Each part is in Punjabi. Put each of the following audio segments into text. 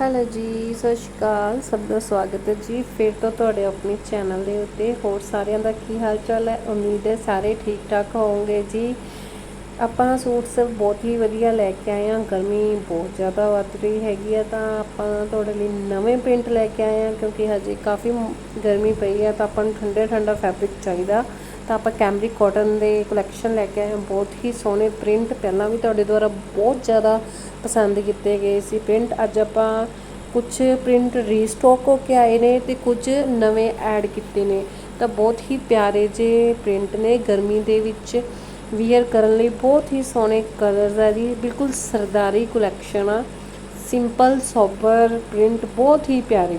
ਹੈਲੋ ਜੀ, ਸਤਿ ਸ਼੍ਰੀ ਅਕਾਲ। ਸਭ ਦਾ ਸਵਾਗਤ ਹੈ ਜੀ। ਫਿਰ ਤੋਂ ਤੁਹਾਡੇ ਆਪਣੇ ਚੈਨਲ ਦੇ ਉੱਤੇ ਹੋਰ ਸਾਰਿਆਂ ਦਾ ਕੀ ਹਾਲ ਚਾਲ ਹੈ? ਉਮੀਦ ਹੈ ਸਾਰੇ ਠੀਕ ਠਾਕ ਹੋਵੋਗੇ ਜੀ। ਆਪਾਂ ਸੂਟ ਸਭ ਬਹੁਤ ਹੀ ਵਧੀਆ ਲੈ ਕੇ ਆਏ ਹਾਂ। ਗਰਮੀ ਬਹੁਤ ਜ਼ਿਆਦਾ ਵੱਧ ਰਹੀ ਹੈਗੀ ਆ ਤਾਂ ਆਪਾਂ ਤੁਹਾਡੇ ਲਈ ਨਵੇਂ ਪ੍ਰਿੰਟ ਲੈ ਕੇ ਆਏ ਹਾਂ ਕਿਉਂਕਿ ਹਜੇ ਕਾਫੀ ਗਰਮੀ ਪਈ ਆ ਤਾਂ ਆਪਾਂ ਨੂੰ ਠੰਡੇ ਠੰਡਾ ਫੈਬਰਿਕ ਚਾਹੀਦਾ। ਤਾਂ ਆਪਾਂ ਕੈਮਰਿਕ ਕਾਟਨ ਦੇ ਕਲੈਕਸ਼ਨ ਲੈ ਕੇ ਆਏ ਹਾਂ। ਬਹੁਤ ਹੀ ਸੋਹਣੇ ਪ੍ਰਿੰਟ ਪਹਿਲਾਂ ਵੀ ਤੁਹਾਡੇ ਦੁਆਰਾ ਬਹੁਤ ਜ਼ਿਆਦਾ ਪਸੰਦ ਕੀਤੇ ਗਏ ਸੀ ਪ੍ਰਿੰਟ ਅੱਜ ਆਪਾਂ ਕੁਝ ਪ੍ਰਿੰਟ ਰੀਸਟਾਕ ਹੋ ਕੇ ਆਏ ਨੇ ਤੇ ਕੁਝ ਨਵੇਂ ਐਡ ਕੀਤੇ ਨੇ। ਤਾਂ ਬਹੁਤ ਹੀ ਪਿਆਰੇ ਜੇ ਪ੍ਰਿੰਟ ਨੇ। ਗਰਮੀ ਦੇ ਵਿੱਚ ਵੀਅਰ ਕਰਨ ਲਈ ਬਹੁਤ ਹੀ ਸੋਹਣੇ ਕਲਰਸ ਆ ਜੀ। ਬਿਲਕੁਲ ਸਰਦਾਰੀ ਕਲੈਕਸ਼ਨ ਆ। ਸਿੰਪਲ ਸੋਬਰ ਪ੍ਰਿੰਟ ਬਹੁਤ ਹੀ ਪਿਆਰੇ।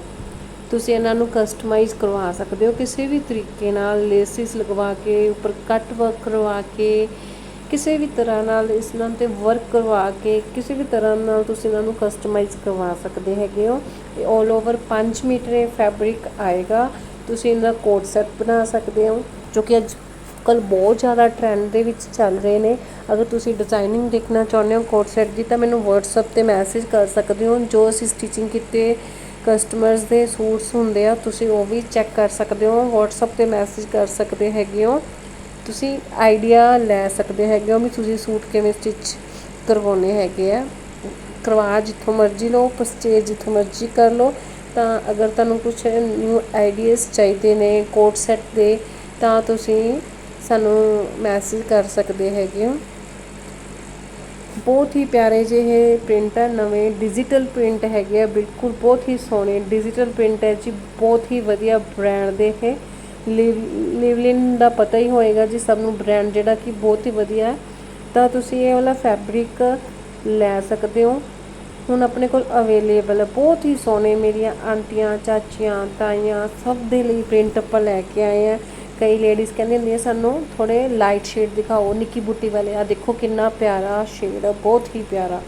ਤੁਸੀਂ ਇਹਨਾਂ ਨੂੰ ਕਸਟਮਾਈਜ਼ ਕਰਵਾ ਸਕਦੇ ਹੋ, ਕਿਸੇ ਵੀ ਤਰੀਕੇ ਨਾਲ ਲੇਸਿਸ ਲਗਵਾ ਕੇ, ਉੱਪਰ ਕੱਟ ਵਰਕ ਕਰਵਾ ਕੇ, ਕਿਸੇ ਵੀ ਤਰ੍ਹਾਂ ਨਾਲ ਇਸ ਨਾਲ ਤੇ ਵਰਕ ਕਰਵਾ ਕੇ, ਕਿਸੇ ਵੀ ਤਰ੍ਹਾਂ ਨਾਲ ਤੁਸੀਂ ਇਹਨਾਂ ਨੂੰ ਕਸਟਮਾਈਜ਼ ਕਰਵਾ ਸਕਦੇ ਹੈਗੇ ਹੋ। ਇਹ 올 ਓਵਰ 5 ਮੀਟਰ ਇਹ ਫੈਬਰਿਕ ਆਏਗਾ, ਤੁਸੀਂ ਇਹਦਾ ਕੋਟ ਸੈੱਟ ਬਣਾ ਸਕਦੇ ਹੋ, ਜੋ ਕਿ ਅੱਜ ਕੱਲ ਬਹੁਤ ਜ਼ਿਆਦਾ ਟ੍ਰੈਂਡ ਦੇ ਵਿੱਚ ਚੱਲ ਰਹੇ ਨੇ। ਅਗਰ ਤੁਸੀਂ ਡਿਜ਼ਾਈਨਿੰਗ ਦੇਖਣਾ ਚਾਹੁੰਦੇ ਹੋ ਕੋਟ ਸੈੱਟ ਦੀ, ਤਾਂ ਮੈਨੂੰ WhatsApp ਤੇ ਮੈਸੇਜ ਕਰ ਸਕਦੇ ਹੋ, ਜੋ ਅਸੀਂ ਸਟਿਚਿੰਗ ਕੀਤੇ ਕਸਟਮਰਸ ਦੇ ਸੂਟਸ ਹੁੰਦੇ ਆ, ਤੁਸੀਂ ਉਹ ਵੀ ਚੈੱਕ ਕਰ ਸਕਦੇ ਹੋ, WhatsApp ਤੇ ਮੈਸੇਜ ਕਰ ਸਕਦੇ ਹੈਗੇ ਹੋ। ਤੁਸੀਂ ਆਈਡੀਆ ਲੈ ਸਕਦੇ ਹੈਗੇ ਹੋ ਵੀ ਤੁਸੀਂ ਸੂਟ ਕਿਵੇਂ ਸਟਿਚ ਕਰਵਾਉਣੇ ਹੈਗੇ ਆ। ਕਰਵਾ ਜਿੱਥੋਂ ਮਰਜ਼ੀ ਲਓ ਪਰਚੇਜ ਜਿੱਥੋਂ ਮਰਜ਼ੀ ਕਰ ਲਓ। ਤਾਂ ਅਗਰ ਤੁਹਾਨੂੰ ਕੁਝ ਨਿਊ ਆਈਡੀਆਜ਼ ਚਾਹੀਦੇ ਨੇ ਕੋਡ ਸੈੱਟ ਦੇ, ਤਾਂ ਤੁਸੀਂ ਸਾਨੂੰ ਮੈਸੇਜ ਕਰ ਸਕਦੇ ਹੈਗੇ ਹੋ। ਬਹੁਤ ਹੀ ਪਿਆਰੇ ਜਿਹੇ ਪ੍ਰਿੰਟ ਹੈ, ਨਵੇਂ ਡਿਜੀਟਲ ਪ੍ਰਿੰਟ ਹੈਗੇ ਆ, ਬਿਲਕੁਲ ਬਹੁਤ ਹੀ ਸੋਹਣੇ ਡਿਜੀਟਲ ਪ੍ਰਿੰਟ ਹੈ ਜੀ, ਬਹੁਤ ਹੀ ਵਧੀਆ ਬ੍ਰਾਂਡ ਦੇ ਹੈ ਲਿਵਲਿਨ ਦਾ ਪਤਾ ਹੀ ਹੋਏਗਾ ਜੀ, ਸਭ ਨੂੰ ਬ੍ਰਾਂਡ ਜਿਹੜਾ ਕਿ ਬਹੁਤ ਹੀ ਵਧੀਆ ਹੈ। ਤਾਂ ਤੁਸੀਂ ਇਹ ਵਾਲਾ ਫੈਬਰਿਕ ਲੈ ਸਕਦੇ ਹੋ। ਹੁਣ ਆਪਣੇ ਕੋਲ ਅਵੇਲੇਬਲ ਹੈ, ਬਹੁਤ ਹੀ ਸੋਹਣੇ ਮੇਰੀਆਂ ਆਂਟੀਆਂ, ਚਾਚੀਆਂ, ਤਾਈਆਂ, ਸਭ ਦੇ ਲਈ ਪ੍ਰਿੰਟ ਆਪਾਂ ਲੈ ਕੇ ਆਏ ਆ। ਕਈ ਲੇਡੀਜ਼ ਕਹਿੰਦੀ ਹੁੰਦੀਆਂ ਸਾਨੂੰ ਥੋੜੇ ਲਾਈਟ ਸ਼ੇਡ ਦਿਖਾਓ, ਨਿੱਕੀ ਬੁੱਟੀ ਵਾਲੇ। ਆ ਦੇਖੋ ਕਿੰਨਾ ਪਿਆਰਾ ਸ਼ੇਡ ਆ, ਬਹੁਤ ਹੀ ਪਿਆਰਾ।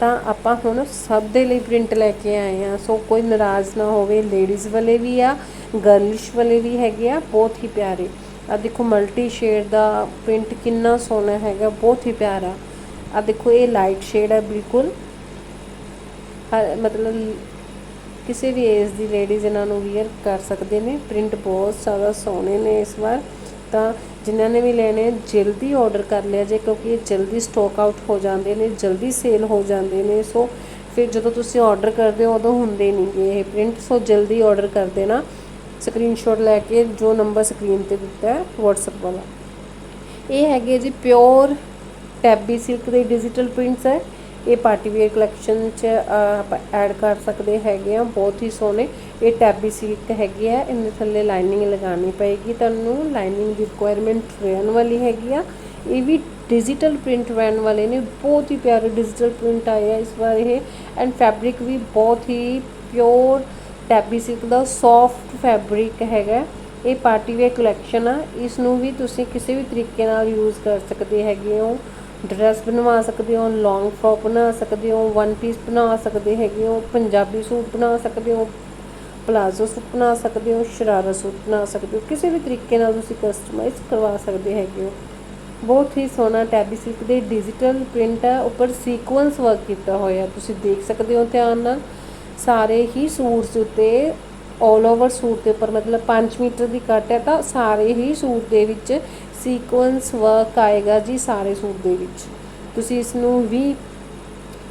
ਤਾਂ ਆਪਾਂ ਹੁਣ ਸਭ ਦੇ ਲਈ ਪ੍ਰਿੰਟ ਲੈ ਕੇ ਆਏ ਆ। ਸੋ ਕੋਈ ਨਾਰਾਜ਼ ਨਾ ਹੋਵੇ ਲੇਡੀਜ਼ ਵਾਲੇ ਵੀ ਆ ਗਰਲਿਸ਼ ਵਾਲੇ ਵੀ ਹੈਗੇ ਆ, ਬਹੁਤ ਹੀ ਪਿਆਰੇ। ਆ ਦੇਖੋ ਮਲਟੀ ਸ਼ੇਡ ਦਾ ਪ੍ਰਿੰਟ ਕਿੰਨਾ ਸੋਹਣਾ ਹੈਗਾ, ਬਹੁਤ ਹੀ ਪਿਆਰਾ। ਆ ਦੇਖੋ ਇਹ ਲਾਈਟ ਸ਼ੇਡ ਹੈ ਬਿਲਕੁਲ। ਹਰ ਮਤਲਬ ਕਿਸੇ ਵੀ ਏਜ ਦੀ ਲੇਡੀਜ਼ ਇਹਨਾਂ ਨੂੰ ਵੀਅਰ ਕਰ ਸਕਦੇ ਨੇ ਪ੍ਰਿੰਟ ਬਹੁਤ ਜ਼ਿਆਦਾ ਸੋਹਣੇ ਨੇ ਇਸ ਵਾਰ। ਤਾਂ ਜਿਨ੍ਹਾਂ ਨੇ ਵੀ ਲੈਣੇ, ਜਲਦੀ ਆਰਡਰ ਕਰ ਲਿਆ ਜੇ, ਕਿਉਂਕਿ ਇਹ ਜਲਦੀ ਸਟਾਕ ਆਊਟ ਹੋ ਜਾਂਦੇ ਨੇ, ਜਲਦੀ ਸੇਲ ਹੋ ਜਾਂਦੇ ਨੇ। ਸੋ ਫਿਰ ਜਦੋਂ ਤੁਸੀਂ ਆਰਡਰ ਕਰਦੇ ਹੋ, ਉਦੋਂ ਹੁੰਦੇ ਨਹੀਂਗੇ ਇਹ ਪ੍ਰਿੰਟ ਸੋ ਜਲਦੀ ਆਰਡਰ ਕਰ ਦੇਣਾ। ਸਕਰੀਨਸ਼ਾਟ ਲੈ ਕੇ ਜੋ ਨੰਬਰ ਸਕਰੀਨ ਤੇ ਦਿੱਤਾ ਹੈ, WhatsApp ਵਾਲਾ। ਇਹ ਹੈਗੇ ਜੀ ਪਿਓਰ ਟੈਬੀ ਸਿਲਕ ਦੇ ਡਿਜੀਟਲ ਪ੍ਰਿੰਟਸ ਹੈ। ਇਹ ਪਾਰਟੀ ਵੇਅਰ ਕਲੈਕਸ਼ਨ ਚ ਆਪਾਂ ਐਡ ਕਰ ਸਕਦੇ ਹੈਗੇ ਆ ਬਹੁਤ ਹੀ ਸੋਹਣੇ। ਇਹ ਟੈਬੀ ਸਿਲਕ ਹੈਗੀ ਆ। ਇਹਦੇ ਥੱਲੇ ਲਾਈਨਿੰਗ ਲਗਾਉਣੀ ਪਏਗੀ। ਤੁਹਾਨੂੰ ਲਾਈਨਿੰਗ ਦੀ ਰਿਕੁਆਇਰਮੈਂਟ ਰਹਿਣ ਵਾਲੀ ਹੈਗੀ ਆ। ਇਹ ਵੀ ਡਿਜੀਟਲ ਪ੍ਰਿੰਟ ਰਹਿਣ ਵਾਲੇ ਨੇ। ਬਹੁਤ ਹੀ ਪਿਆਰੇ ਡਿਜੀਟਲ ਪ੍ਰਿੰਟ ਆਏ ਆ ਇਸ ਵਾਰ ਇਹ। ਐਂਡ ਫੈਬਰਿਕ ਵੀ ਬਹੁਤ ਹੀ ਪਿਓਰ ਟੈਬੀ ਸਿਲਕ ਦਾ ਸੌਫਟ ਫੈਬਰਿਕ ਹੈਗਾ। ਇਹ ਪਾਰਟੀ ਵੇਅਰ ਕਲੈਕਸ਼ਨ ਆ। ਇਸ ਨੂੰ ਵੀ ਤੁਸੀਂ ਕਿਸੇ ਵੀ ਤਰੀਕੇ ਨਾਲ ਯੂਜ਼ ਕਰ ਸਕਦੇ ਹੈਗੇ ਹੋ। ਡਰੈਸ ਬਣਵਾ ਸਕਦੇ ਹੋ ਲੌਂਗ ਫਰੋਕ ਬਣਾ ਸਕਦੇ ਹੋ ਵਨ ਪੀਸ ਬਣਾ ਸਕਦੇ ਹੈਗੇ ਹੋ, ਪੰਜਾਬੀ ਸੂਟ ਬਣਾ ਸਕਦੇ ਹੋ ਪਲਾਜ਼ੋ ਸੂਟ ਬਣਾ ਸਕਦੇ ਹੋ, ਸ਼ਰਾਰਾ ਸੂਟ ਬਣਾ ਸਕਦੇ ਹੋ, ਕਿਸੇ ਵੀ ਤਰੀਕੇ ਨਾਲ ਤੁਸੀਂ ਕਸਟਮਾਈਜ਼ ਕਰਵਾ ਸਕਦੇ ਹੈਗੇ ਹੋ। ਬਹੁਤ ਹੀ ਸੋਹਣਾ ਟੈਬੀ ਸਿਲਕ ਦੇ ਡਿਜੀਟਲ ਪ੍ਰਿੰਟ ਹੈ, ਉੱਪਰ ਸੀਕੁਐਂਸ ਵਰਕ ਕੀਤਾ ਹੋਇਆ, ਤੁਸੀਂ ਦੇਖ ਸਕਦੇ ਹੋ ਧਿਆਨ ਨਾਲ। ਸਾਰੇ ਹੀ ਸੂਟਸ ਉੱਤੇ 올 ਓਵਰ ਸੂਟ ਦੇ ਉੱਪਰ ਮਤਲਬ 5 ਮੀਟਰ ਦੀ ਕੱਟ ਹੈ, ਤਾਂ ਸਾਰੇ ਹੀ ਸੂਟ ਦੇ ਵਿੱਚ ਸੀਕੁਐਂਸ ਵਰਕ ਆਏਗਾ ਜੀ ਸਾਰੇ ਸੂਟ ਦੇ ਵਿੱਚ। ਤੁਸੀਂ ਇਸ ਨੂੰ ਵੀ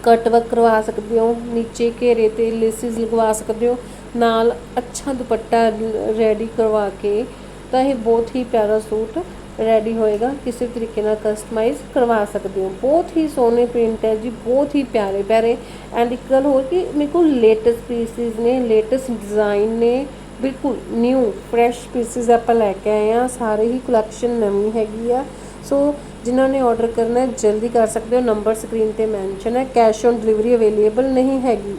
ਕਟ ਵਰਕ ਕਰਵਾ ਸਕਦੇ ਹੋ, ਨੀਚੇ ਘੇਰੇ ਤੇ ਲੇਸਿਸ ਲਗਵਾ ਸਕਦੇ ਹੋ, ਨਾਲ ਅੱਛਾ ਦੁਪੱਟਾ ਰੈਡੀ ਕਰਵਾ ਕੇ ਤਾਂ ਇਹ ਬਹੁਤ ਹੀ ਪਿਆਰਾ ਸੂਟ ਰੈਡੀ ਹੋਏਗਾ। ਕਿਸੇ ਤਰੀਕੇ ਨਾਲ ਕਸਟਮਾਈਜ਼ ਕਰਵਾ ਸਕਦੇ ਹੋ। ਬਹੁਤ ਹੀ ਸੋਹਣੇ ਪ੍ਰਿੰਟ ਹੈ ਜੀ, ਬਹੁਤ ਹੀ ਪਿਆਰੇ ਪਿਆਰੇ। ਐਂਡ ਇੱਕ ਗੱਲ ਹੋਰ ਕਿ ਮੇਰੇ ਕੋਲ ਲੇਟੈਸਟ ਪੀਸਿਸ ਨੇ ਲੇਟੈਸਟ ਡਿਜ਼ਾਈਨ ਨੇ। ਬਿਲਕੁਲ ਨਿਊ ਫਰੈਸ਼ ਪੀਸਿਸ ਆਪਾਂ ਲੈ ਕੇ ਆਏ ਆ ਸਾਰੇ ਹੀ ਕਲੈਕਸ਼ਨ ਨਵੀਂ ਹੈਗੀ ਆ। ਸੋ ਜਿਨ੍ਹਾਂ ਨੇ ਆਰਡਰ ਕਰਨਾ ਜਲਦੀ ਕਰ ਸਕਦੇ ਹੋ। ਨੰਬਰ ਸਕਰੀਨ ਤੇ ਮੈਂਸ਼ਨ ਹੈ। ਕੈਸ਼ ਔਨ ਡਿਲੀਵਰੀ ਅਵੇਲੇਬਲ ਨਹੀਂ ਹੈਗੀ।